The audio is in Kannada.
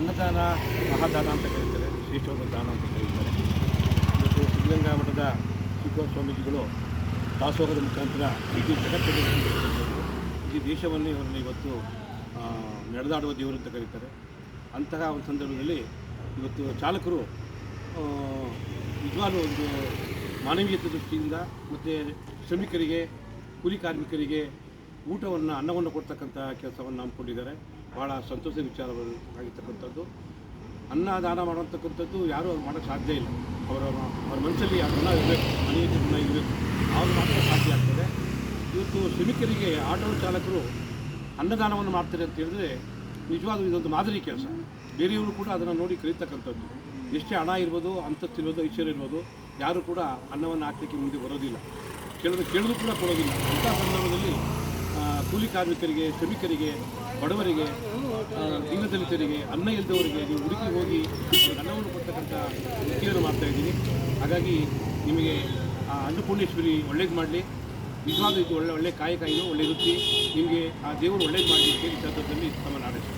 ಅನ್ನದಾನ, ಮಹಾದಾನ ಅಂತ ಕರೀತಾರೆ ಶ್ರೇಷ್ಠವಾದ ದಾನ ಅಂತ ಕರೀತಾರೆ. ಮತ್ತು ಸಿದ್ಧಗಂಗಾ ಮಠದ ಶಿವ ಸ್ವಾಮೀಜಿಗಳು ದಾಸೋಹದ ಮುಖಾಂತರ ಇಡೀ ಜಗತ್ತಿಗೆ ಇಡೀ ದೇಶವನ್ನೇ ಇವರನ್ನು ಇವತ್ತು ನಡೆದಾಡುವ ದೇವರು ಅಂತ ಕರೀತಾರೆ. ಅಂತಹ ಒಂದು ಸಂದರ್ಭದಲ್ಲಿ ಇವತ್ತು ಚಾಲಕರು ನಿಜವಾದ ಒಂದು ಮಾನವೀಯತೆ ದೃಷ್ಟಿಯಿಂದ ಮತ್ತು ಶ್ರಮಿಕರಿಗೆ, ಕೂಲಿ ಕಾರ್ಮಿಕರಿಗೆ ಊಟವನ್ನು, ಅನ್ನವನ್ನು ಕೊಡ್ತಕ್ಕಂಥ ಕೆಲಸವನ್ನು ಹಮ್ಮಿಕೊಂಡಿದ್ದಾರೆ ಭಾಳ ಸಂತೋಷದ ವಿಚಾರ ಆಗಿರ್ತಕ್ಕಂಥದ್ದು. ಅನ್ನ ದಾನ ಮಾಡುವಂತಕ್ಕಂಥದ್ದು ಯಾರೂ ಅದು ಮಾಡೋಕ್ಕೆ ಸಾಧ್ಯ ಇಲ್ಲ. ಅವರ ಅವರ ಮನಸ್ಸಲ್ಲಿ ಗುಣ ಇರಬೇಕು, ಅನೇಕ ಗುಣ ಇರಬೇಕು. ಅವ್ರು ಮಾತ್ರ ಸಾಧ್ಯ ಆಗ್ತದೆ. ಇವತ್ತು ಶ್ರಮಿಕರಿಗೆ ಆಟೋ ಚಾಲಕರು ಅನ್ನದಾನವನ್ನು ಮಾಡ್ತಾರೆ ಅಂತ ಹೇಳಿದ್ರೆ ನಿಜವಾದ ಇದೊಂದು ಮಾದರಿ ಕೆಲಸ. ಬೇರೆಯವರು ಕೂಡ ಅದನ್ನು ನೋಡಿ ಕಲಿತಕ್ಕಂಥದ್ದು. ಎಷ್ಟೇ ಹಣ ಇರ್ಬೋದು ಅಂತಸ್ತಿರ್ಬೋದು ಐಶ್ವರ್ಯ ಇರ್ಬೋದು, ಯಾರು ಕೂಡ ಅನ್ನವನ್ನು ಹಾಕ್ಲಿಕ್ಕೆ ಮುಂದೆ ಬರೋದಿಲ್ಲ. ಕೇಳಿದ್ರೆ ಕೇಳಿದ್ರು ಕೂಡ ಕೊಡೋದಿಲ್ಲ. ಅಂಥ ಸಂದರ್ಭದಲ್ಲಿ ಕೂಲಿ ಕಾರ್ಮಿಕರಿಗೆ, ಶ್ರಮಿಕರಿಗೆ, ಬಡವರಿಗೆ ದೀನದಲಿತರಿಗೆ, ಅನ್ನ ಇಲ್ಲದವರಿಗೆ ನೀವು ಹುಡುಕಿ ಹೋಗಿ ಅನ್ನವನ್ನು ಕೊಡ್ತಕ್ಕಂಥ ವೃತ್ತಿಯನ್ನು ಮಾಡ್ತಾ ಇದ್ದೀನಿ. ಹಾಗಾಗಿ ನಿಮಗೆ, ಆ, ಅನ್ನಪೂರ್ಣೇಶ್ವರಿ ಒಳ್ಳೇದು ಮಾಡಲಿ. ನಿಜವಾದ ಇದು ಒಳ್ಳೆ ಒಳ್ಳೆ ಕಾಯಕ ಇದು, ಒಳ್ಳೆ ವೃತ್ತಿ. ನಿಮಗೆ ಆ ದೇವರು ಒಳ್ಳೇದು ಮಾಡಲಿ ಕೇಳಿ ಸಂದರ್ಭದಲ್ಲಿ ತಮ್ಮನ್ನು ಆಡಳಿಸ್ತೀನಿ